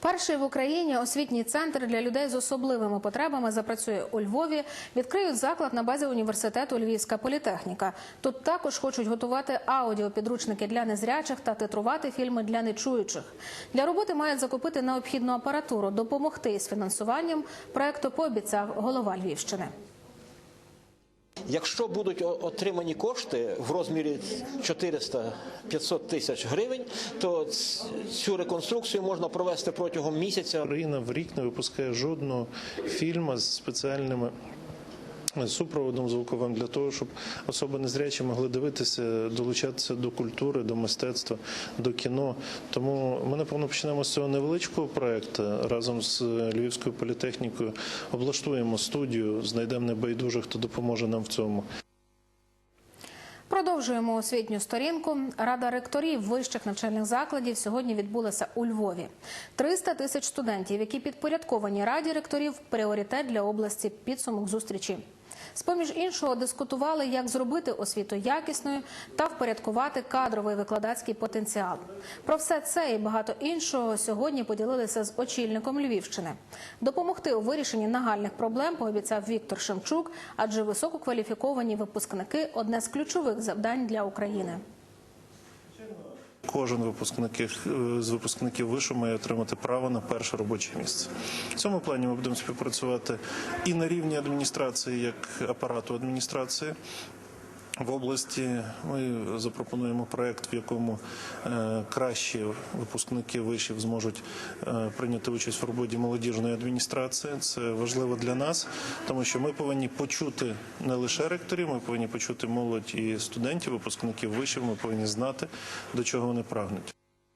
Перший в Україні освітній центр для людей з особливими потребами запрацює у Львові. Відкриють заклад на базі університету Львівська політехніка. Тут також хочуть готувати аудіопідручники для незрячих та титрувати фільми для нечуючих. Для роботи мають закупити необхідну апаратуру. Допомогти із фінансуванням проекту пообіцяв голова Львівщини. Якщо будуть отримані кошти в розмірі 400-500 тисяч гривень, то цю реконструкцію можна провести протягом місяця. Україна в рік не випускає жодного фільму з спеціальними супроводом звуковим для того, щоб особи незрячі могли дивитися, долучатися до культури, до мистецтва, до кіно. Тому ми напевно почнемо з цього невеличкого проекту разом з Львівською політехнікою. Облаштуємо студію, знайдемо небайдужих, хто допоможе нам в цьому. Продовжуємо освітню сторінку. Рада ректорів вищих навчальних закладів сьогодні відбулася у Львові. 300 тисяч студентів, які підпорядковані раді ректорів, пріоритет для області підсумок зустрічі. З поміж іншого дискутували, як зробити освіту якісною та впорядкувати кадровий викладацький потенціал. Про все це і багато іншого сьогодні поділилися з очільником Львівщини. Допомогти у вирішенні нагальних проблем пообіцяв Віктор Шемчук, адже висококваліфіковані випускники одне з ключових завдань для України. Кожен випускник е, з випускників вишу має отримати право на перше робоче місце. В цьому плані ми будемо співпрацювати і на рівні адміністрації, як апарату адміністрації. В області ми запропонуємо проект, в якому е, кращі випускники вишів зможуть е, прийняти участь в роботі молодіжної адміністрації. Це важливо для нас, тому що ми повинні почути не лише ректорів, ми повинні почути молодь і студентів, випускників вишів. Ми повинні знати, до чого вони прагнуть.